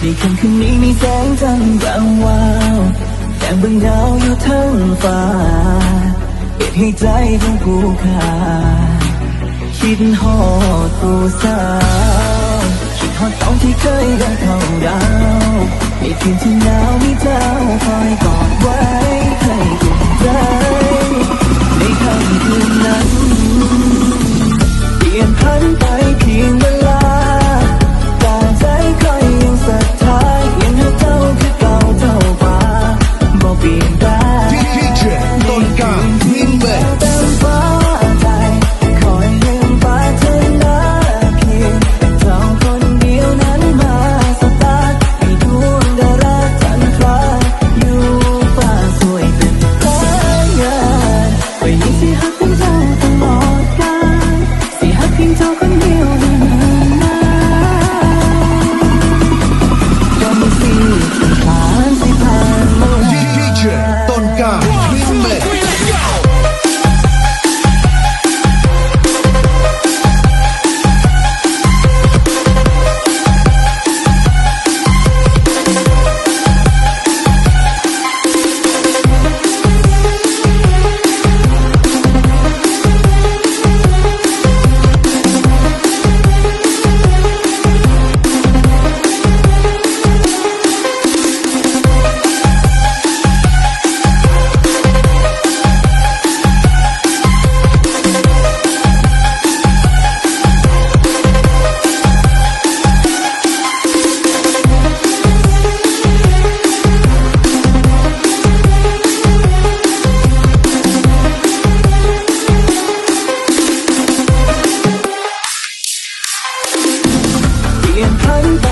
ในค่ำคืนนี้มีแสงจันทร์รางวาวแสงบนดาวอยู่ทั้งฟ้าเปิดให้ใจของผู้ขาคิดหอดผู้สาวคิดหอดต้องที่เคยได้เท่าดาวในคืนที่หนาวมีเจ้าคอยกอดไว้ให้กุ่นใจในค่ำคืน one.